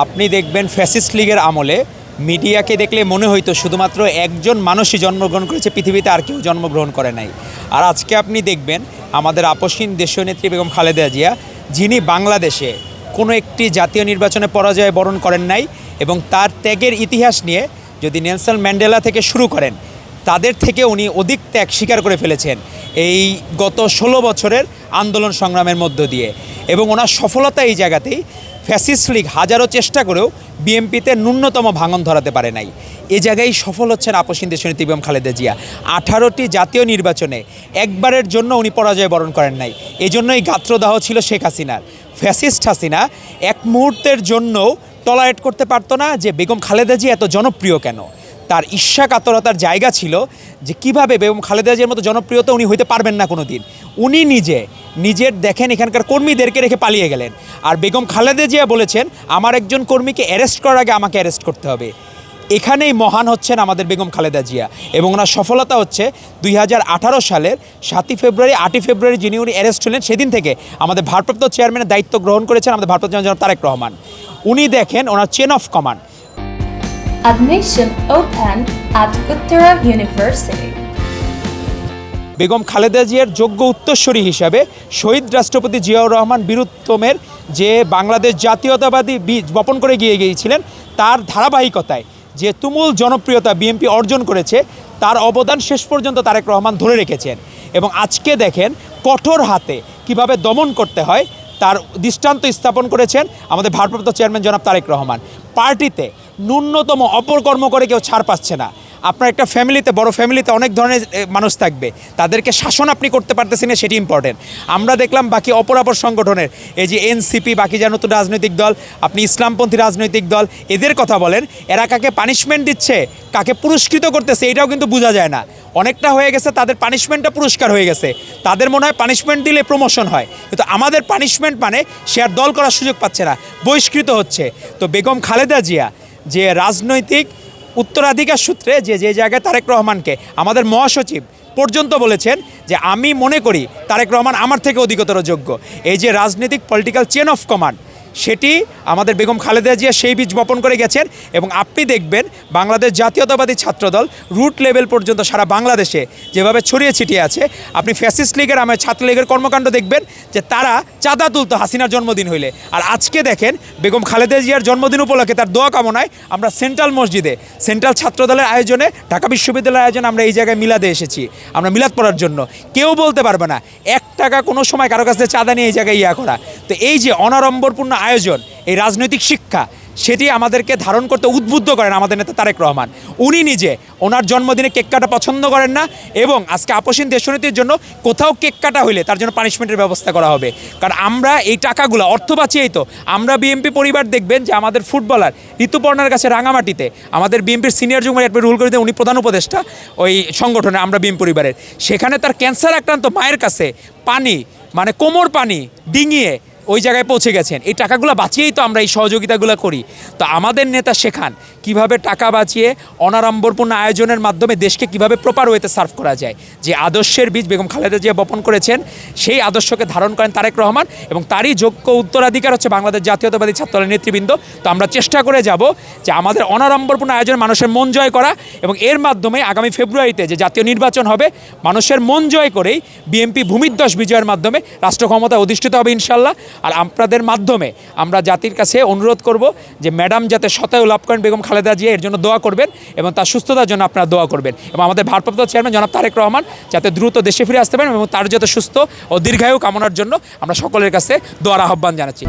আপনি দেখবেন ফ্যাসিস্ট লীগের আমলে মিডিয়াকে দেখলে মনে হইতো শুধুমাত্র একজন মানুষই জন্মগ্রহণ করেছে, পৃথিবীতে আর কেউ জন্মগ্রহণ করে নাই। আর আজকে আপনি দেখবেন আমাদের আপসীন দেশীয় নেত্রী বেগম খালেদা জিয়া, যিনি বাংলাদেশে কোনো একটি জাতীয় নির্বাচনে পরাজয় বরণ করেন নাই এবং তার ত্যাগের ইতিহাস নিয়ে যদি নেলসন ম্যান্ডেলা থেকে শুরু করেন, তাদের থেকে উনি অধিক ত্যাগ স্বীকার করে ফেলেছেন এই গত ষোলো বছরের আন্দোলন সংগ্রামের মধ্য দিয়ে। এবং ওনার সফলতা এই জায়গাতেই ফ্যাসিস্ট লীগ হাজারো চেষ্টা করেও বিএমপিতে ন্যূনতম ভাঙন ধরাতে পারে নাই। এ জায়গায় সফল হচ্ছেন আপসীন দেশনীতি বেগম খালেদা জিয়া। আঠারোটি জাতীয় নির্বাচনে একবারের জন্য উনি পরাজয় বরণ করেন নাই। এজন্যই গাত্রদাহ ছিল শেখ হাসিনার। ফ্যাসিস্ট হাসিনা এক মুহূর্তের জন্যও টলারেট করতে পারতো না যে বেগম খালেদা জিয়া এত জনপ্রিয় কেন? তার ঈর্ষা কাতরতার জায়গা ছিল যে কীভাবে বেগম খালেদা জিয়ার মতো জনপ্রিয়তা উনি হইতে পারবেন না কোনো দিন উনি নিজে, নিজের দেখেন এখানকার কর্মীদেরকে রেখে পালিয়ে গেলেন। আর বেগম খালেদা জিয়া বলেছেন, আমার একজন কর্মীকে অ্যারেস্ট করার আগে আমাকে অ্যারেস্ট করতে হবে। এখানেই মহান হচ্ছেন আমাদের বেগম খালেদা জিয়া এবং ওনার সফলতা হচ্ছে দুই হাজার আঠারো সালের সাতই ফেব্রুয়ারি, আটই ফেব্রুয়ারি যিনি উনি অ্যারেস্ট হলেন, সেদিন থেকে আমাদের ভারপ্রাপ্ত চেয়ারম্যানের দায়িত্ব গ্রহণ করেছেন আমাদের ভারপ্রাপ্ত চেয়ারম্যান তারেক রহমান। উনি দেখেন ওনার chain of command Admission open at Uttara University. Begum Khaleda জিয়ার যোগ্য উত্তরস্বরী হিসাবে শহীদ রাষ্ট্রপতি জিয়াউর রহমান বীরুত্তমের যে বাংলাদেশ জাতীয়তাবাদী বীজ বপন করে গিয়ে গিয়েছিলেন, তার ধারাবাহিকতায় যে তুমুল জনপ্রিয়তা বিএনপি অর্জন করেছে, তার অবদান শেষ পর্যন্ত তারেক রহমান ধরে রেখেছেন এবং আজকে দেখেন কঠোর হাতে কীভাবে দমন করতে হয়, তার দৃষ্টান্ত স্থাপন করেছেন আমাদের ভারপ্রাপ্ত চেয়ারম্যান জনাব তারেক রহমান পার্টিতে ন্যূনতম অপরকর্ম করে কেউ ছাড় পাচ্ছে না। আপনার একটা ফ্যামিলিতে বড় ফ্যামিলিতে অনেক ধরনের মানুষ থাকবে। তাদেরকে শাসন আপনি করতে পারতেছেন না, সেটি ইম্পর্টেন্ট আমরা দেখলাম বাকি অপরাপর সংগঠনের, এই যে এনসিপি বাকি যা নতুন রাজনৈতিক দল, আপনি ইসলামপন্থী রাজনৈতিক দল, এদের কথা বলেন, এরা কাকে পানিশমেন্ট দিচ্ছে, কাকে পুরস্কৃত করতেছে, এটাও কিন্তু বোঝা যায় না। অনেকটা হয়ে গেছে, তাদের পানিশমেন্টটা পুরস্কার হয়ে গেছে। তাদের মনে হয় পানিশমেন্ট দিলে প্রমোশন হয়। কিন্তু আমাদের পানিশমেন্ট মানে সে আর দল করার সুযোগ পাচ্ছে না, বহিষ্কৃত হচ্ছে। তো বেগম খালেদা জিয়া যে রাজনৈতিক উত্তরাধিকার সূত্রে যে যে জায়গায় তারেক রহমানকে, আমাদের মহাসচিব পর্যন্ত বলেছেন যে, আমি মনে করি তারেক রহমান আমার থেকে অধিকতর যোগ্য। এই যে রাজনৈতিক পলিটিক্যাল চেন অফ কমান্ড সেটি আমাদের বেগম খালেদা জিয়া সেই বীজ বপন করে গেছেন এবং আপনি দেখবেন বাংলাদেশ জাতীয়তাবাদী ছাত্রদল রুট লেভেল পর্যন্ত সারা বাংলাদেশে যেভাবে ছড়িয়ে ছিটিয়ে আছে, আপনি ফ্যাসিস্ট লীগের, আমার ছাত্রলীগের কর্মকাণ্ড দেখবেন যে তারা চাঁদা তুলতো হাসিনার জন্মদিন হইলে। আর আজকে দেখেন বেগম খালেদা জিয়ার জন্মদিন উপলক্ষে তার দোয়া কামনায় আমরা সেন্ট্রাল মসজিদে, সেন্ট্রাল ছাত্রদলের আয়োজনে, ঢাকা বিশ্ববিদ্যালয়ের আয়োজনে আমরা এই জায়গায় মিলাদে এসেছি। আমরা মিলাদ পড়ার জন্য। কেউ বলতে পারবে না, এক টাকা কোনো সময় কারও কাছে চাঁদা নিয়ে এই জায়গায় ইয়া করা। তো এই যে অনাড়ম্বরপূর্ণ আয়োজন, এই রাজনৈতিক শিক্ষা, সেটি আমাদেরকে ধারণ করতে উদ্বুদ্ধ করেন আমাদের নেতা তারেক রহমান। উনি নিজে ওনার জন্মদিনে কেক কাটা পছন্দ করেন না এবং আজকে আপসীন দেশনীতির জন্য কোথাও কেক কাটা হইলে তার জন্য পানিশমেন্টের ব্যবস্থা করা হবে। কারণ আমরা এই টাকাগুলো, অর্থ বাঁচিয়েই তো, আমরা বিএমপি পরিবার দেখবেন যে আমাদের ফুটবলার ঋতুপর্ণার কাছে রাঙামাটিতে, আমাদের বিএমপির সিনিয়র যুগ্ম অ্যাডমিট রুল করে দিয়ে উনি প্রধান উপদেষ্টা ওই সংগঠনে আমরা বিএম পরিবারের। সেখানে তার ক্যান্সার আক্রান্ত মায়ের কাছে পানি মানে কোমর পানি ডিঙিয়ে ওই জায়গায় পৌঁছে গেছেন। এই টাকাগুলো বাঁচিয়েই তো আমরা এই সহযোগিতাগুলো করি। তো আমাদের নেতা শেখান কীভাবে টাকা বাঁচিয়ে অনাড়ম্বরপূর্ণ আয়োজনের মাধ্যমে দেশকে কীভাবে প্রপার ওয়েতে সার্ভ করা যায়। যে আদর্শের বীজ বেগম খালেদা জিয়া বপন করেছেন, সেই আদর্শকে ধারণ করেন তারেক রহমান এবং তারই যোগ্য উত্তরাধিকার হচ্ছে বাংলাদেশ জাতীয়তাবাদী ছাত্রদলের নেতৃবৃন্দ। তো আমরা চেষ্টা করে যাব যে আমাদের অনাড়ম্বরপূর্ণ আয়োজন মানুষের মন জয় করা এবং এর মাধ্যমে আগামী ফেব্রুয়ারিতে যে জাতীয় নির্বাচন হবে, মানুষের মন জয় করেই বিএনপি ভূমিধ্বস বিজয়ের মাধ্যমে রাষ্ট্র ক্ষমতা অধিষ্ঠিত হবে ইনশাল্লাহ। আর আপনাদের মাধ্যমে আমরা জাতির কাছে অনুরোধ করব যে ম্যাডাম যাতে শতায়ু লাভ করেন বেগম খালেদা জিয়া এর জন্য দোয়া করবেন এবং তার সুস্থতার জন্য আপনারা দোয়া করবেন। এবং আমাদের ভারপ্রাপ্ত চেয়ারম্যান জনাব তারেক রহমান যাতে দ্রুত দেশে ফিরে আসতে পারেন এবং তার যাতে সুস্থ ও দীর্ঘায়ু কামনার জন্য আমরা সকলের কাছে দোয়ার আহ্বান জানাচ্ছি।